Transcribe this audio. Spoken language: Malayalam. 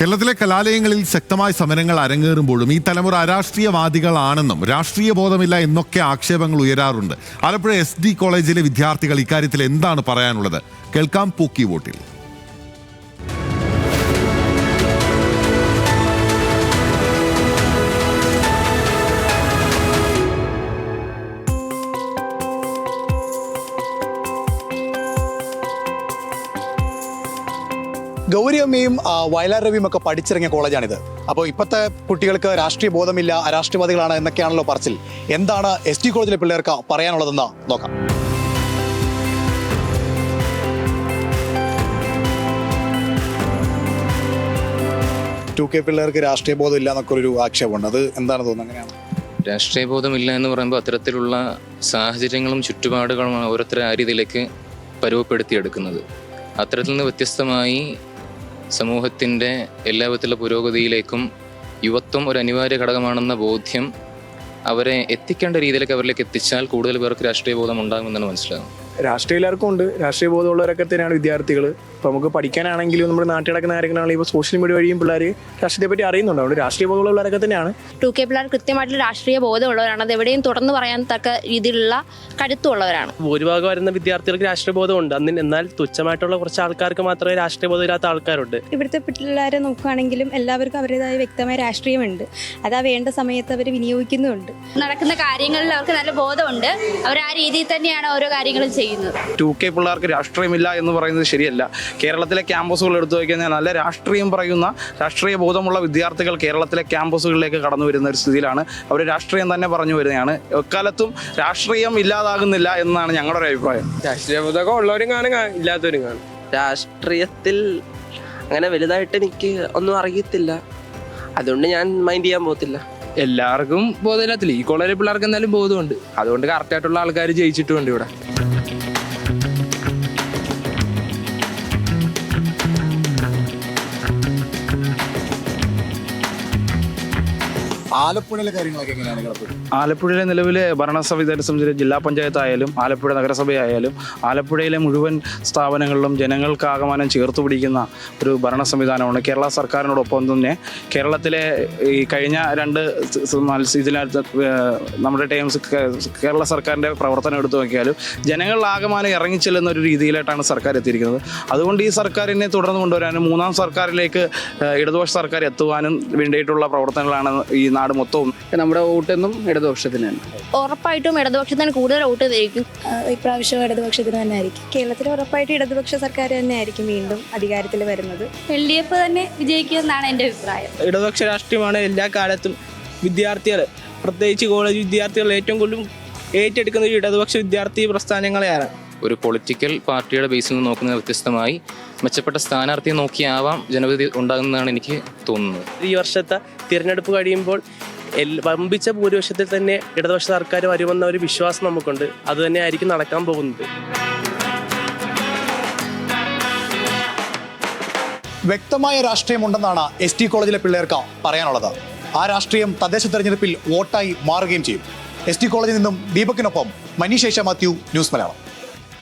കേരളത്തിലെ കലാലയങ്ങളിൽ ശക്തമായ സമരങ്ങൾ അരങ്ങേറുമ്പോഴും ഈ തലമുറ അരാഷ്ട്രീയവാദികളാണെന്നും രാഷ്ട്രീയ ബോധമില്ല എന്നൊക്കെ ആക്ഷേപങ്ങൾ ഉയരാറുണ്ട്. ആലപ്പുഴ എസ് കോളേജിലെ വിദ്യാർത്ഥികൾ ഇക്കാര്യത്തിൽ എന്താണ് പറയാനുള്ളത്? കേൾക്കാം പൂക്കി വോട്ടിൽ. ഗൗരിയമ്മയും വയലാർ രവിയും ഒക്കെ പഠിച്ചിറങ്ങിയ കോളേജാണിത്. അപ്പോൾ ഇപ്പോഴത്തെ കുട്ടികൾക്ക് രാഷ്ട്രീയ ബോധമില്ല അരാഷ്ട്രീയവാദികളാണ് എന്നൊക്കെയാണല്ലോ പറച്ചിൽ. എന്താണ് എസ് ടി കോളേജിലെ പിള്ളേർക്ക് പറയാനുള്ളതെന്ന് നോക്കാം. ടു കെ പിള്ളേർക്ക് രാഷ്ട്രീയ ബോധം ഇല്ല എന്നൊക്കെ ഒരു ആക്ഷേപമുണ്ട്. അത് എന്താണ് തോന്നുന്നത്? അങ്ങനെയാണ് രാഷ്ട്രീയ ബോധമില്ല എന്ന് പറയുമ്പോൾ അത്തരത്തിലുള്ള സാഹചര്യങ്ങളും ചുറ്റുപാടുകളുമാണ് ഓരോരുത്തരെ ആ രീതിയിലേക്ക് പരുവപ്പെടുത്തിയെടുക്കുന്നത്. അത്തരത്തിൽ നിന്ന് വ്യത്യസ്തമായി സമൂഹത്തിന്റെ എല്ലാ വിധത്തിലുള്ള പുരോഗതിയിലേക്കും യുവത്വം ഒരു അനിവാര്യ ഘടകമാണെന്ന ബോധ്യം അവരെ എത്തിക്കേണ്ട രീതിയിലേക്ക് അവരിലേക്ക് എത്തിച്ചാൽ കൂടുതൽ പേർക്ക് രാഷ്ട്രീയ ബോധം ഉണ്ടാകുമെന്നാണ് മനസ്സിലാകുന്നത്. രാഷ്ട്രീയ എല്ലാവർക്കും ഉണ്ട്. രാഷ്ട്രീയ ബോധമുള്ളവരൊക്കെ തന്നെയാണ് വിദ്യാർത്ഥികൾ. ഇപ്പോൾ നമുക്ക് പഠിക്കാനാണെങ്കിലും നമ്മുടെ നാട്ടിൽ നടക്കുന്ന കാര്യങ്ങളാണെങ്കിലും ഇപ്പോൾ സോഷ്യൽ മീഡിയ വഴിയും പിള്ളേർ രാഷ്ട്രീയത്തെ പറ്റി അറിയുന്നുണ്ട്. അതുകൊണ്ട് രാഷ്ട്രീയ ബോധമുള്ളവരൊക്കെ തന്നെയാണ്. ടു കെ പിള്ളേർ കൃത്യമായിട്ടുള്ള രാഷ്ട്രീയ ബോധമുള്ളവരാണ്. അത് എവിടെയും തുറന്നു പറയാൻ തക്ക രീതിയിലുള്ള കരുത്തുള്ളവരാണ്. ഭൂരിഭാഗം വരുന്ന വിദ്യാർത്ഥികൾക്ക് രാഷ്ട്രീയ ബോധമുണ്ട്. അന്ന് എന്നാൽ തുച്ഛമായിട്ടുള്ള കുറച്ച് ആൾക്കാർക്ക് മാത്രമേ രാഷ്ട്രീയ ബോധം ഇല്ലാത്ത ആൾക്കാരുണ്ട്. ഇവിടുത്തെ പിള്ളേരെ നോക്കുകയാണെങ്കിലും എല്ലാവർക്കും അവരുടേതായ വ്യക്തമായ രാഷ്ട്രീയമുണ്ട്. അത് ആ വേണ്ട സമയത്ത് അവർ വിനിയോഗിക്കുന്നുണ്ട് നടക്കുന്ന കാര്യങ്ങളിൽ അവർക്ക് നല്ല ബോധമുണ്ട്. അവർ ആ രീതിയിൽ തന്നെയാണ് ഓരോ കാര്യങ്ങളും ചെയ്യുന്നത്. ടു കെ പിള്ളേർക്ക് രാഷ്ട്രീയമില്ല എന്ന് പറയുന്നത് ശരിയല്ല. കേരളത്തിലെ ക്യാമ്പസുകൾ എടുത്തു നോക്കിക്കഴിഞ്ഞാൽ നല്ല രാഷ്ട്രീയം പറയുന്ന രാഷ്ട്രീയ ബോധമുള്ള വിദ്യാർത്ഥികൾ കേരളത്തിലെ ക്യാമ്പസുകളിലേക്ക് കടന്നു വരുന്ന ഒരു സ്ഥിതിയിലാണ്. അവർ രാഷ്ട്രീയം തന്നെ പറഞ്ഞു വരുന്നതാണ്. എക്കാലത്തും രാഷ്ട്രീയം ഇല്ലാതാകുന്നില്ല എന്നാണ് ഞങ്ങളുടെ ഒരു അഭിപ്രായം. രാഷ്ട്രീയ ബോധമൊക്കെ ഉള്ളവരും കാണും ഇല്ലാത്തവരും കാണും. രാഷ്ട്രീയത്തിൽ അങ്ങനെ വലുതായിട്ട് എനിക്ക് ഒന്നും അറിയത്തില്ല. അതുകൊണ്ട് ഞാൻ മൈൻഡ് ചെയ്യാൻ പോകത്തില്ല. എല്ലാവർക്കും ബോധമില്ലാത്തില്ല? ഈ കോളേജിലെ പിള്ളേർക്ക് എന്തായാലും ബോധമുണ്ട്. അതുകൊണ്ട് കറക്റ്റായിട്ടുള്ള ആൾക്കാർ ജയിച്ചിട്ടുമുണ്ട് ഇവിടെ. ആലപ്പുഴയിലെ കാര്യങ്ങളൊക്കെ എങ്ങനെയാണ് ആലപ്പുഴയിലെ നിലവിലെ ഭരണസംവിധാനം സമിതി ജില്ലാ പഞ്ചായത്തായാലും ആലപ്പുഴ നഗരസഭയായാലും ആലപ്പുഴയിലെ മുഴുവൻ സ്ഥാപനങ്ങളിലും ജനങ്ങൾക്ക് ആകമാനം ചേർത്ത് പിടിക്കുന്ന ഒരു ഭരണ സംവിധാനമാണ് കേരള സർക്കാരിനോടൊപ്പം തന്നെ കേരളത്തിലെ ഈ കഴിഞ്ഞ രണ്ട് ഇതിനകത്ത് നമ്മുടെ ടൈംസ് കേരള സർക്കാരിന്റെ പ്രവർത്തനം എടുത്തു നോക്കിയാലും ജനങ്ങളിലാകമാനം ഇറങ്ങിച്ചെല്ലുന്ന ഒരു രീതിയിലായിട്ടാണ് സർക്കാർ എത്തിയിരിക്കുന്നത്. അതുകൊണ്ട് ഈ സർക്കാരിനെ തുടർന്ന് കൊണ്ടുവരാനും മൂന്നാം സർക്കാരിലേക്ക് ഇടതുപക്ഷ സർക്കാർ എത്തുവാനും വേണ്ടിയിട്ടുള്ള പ്രവർത്തനങ്ങളാണ് ഈ നാട് മൊത്തവും നമ്മുടെ വോട്ടെന്നും തന്നെ. ഉറപ്പായിട്ടും ഇടതുപക്ഷത്തിന് കൂടുതൽ വോട്ട് ചെയ്തിരിക്കും ഇപ്രാവശ്യം ഇടതുപക്ഷത്തിന് തന്നെ ആയിരിക്കും. കേരളത്തിൽ ഉറപ്പായിട്ടും ഇടതുപക്ഷ സർക്കാർ തന്നെ ആയിരിക്കും വീണ്ടും അധികാരത്തിൽ വരുന്നത്. എൽ ഡി എഫ് തന്നെ വിജയിക്കുമെന്നാണ് എന്റെ അഭിപ്രായം. ഇടതുപക്ഷ രാഷ്ട്രീയമാണ് എല്ലാ കാലത്തും വിദ്യാർത്ഥികൾ പ്രത്യേകിച്ച് കോളേജ് വിദ്യാർത്ഥികൾ ഏറ്റവും കൂടുതലും ഏറ്റെടുക്കുന്ന ഒരു ഇടതുപക്ഷ വിദ്യാർത്ഥി പ്രസ്ഥാനങ്ങളെയാണ്. ഒരു പൊളിറ്റിക്കൽ പാർട്ടിയുടെ ബേസിൽ നിന്ന് നോക്കുന്നത് വ്യത്യസ്തമായി. മെച്ചപ്പെട്ട സ്ഥാനാർത്ഥിയെ നോക്കിയാവാം ജനവിധി ഉണ്ടാകുന്നതാണ് എനിക്ക് തോന്നുന്നത്. ഈ വർഷത്തെ തിരഞ്ഞെടുപ്പ് കഴിയുമ്പോൾ വമ്പിച്ച ഭൂരിപക്ഷത്തിൽ തന്നെ ഇടതുപക്ഷ സർക്കാർ വരുമെന്ന ഒരു വിശ്വാസം നമുക്കുണ്ട്. അത് തന്നെ ആയിരിക്കും നടക്കാൻ പോകുന്നത്. വ്യക്തമായ രാഷ്ട്രീയമുണ്ടെന്നാണ് എസ് ടി കോളേജിലെ പിള്ളേർക്ക് പറയാനുള്ളത്. ആ രാഷ്ട്രീയം തദ്ദേശ തെരഞ്ഞെടുപ്പിൽ വോട്ടായി മാറുകയും ചെയ്യും. എസ് ടി കോളേജിൽ നിന്നും ദീപക്കിനൊപ്പം Manish Asia Matthew news Malayalam.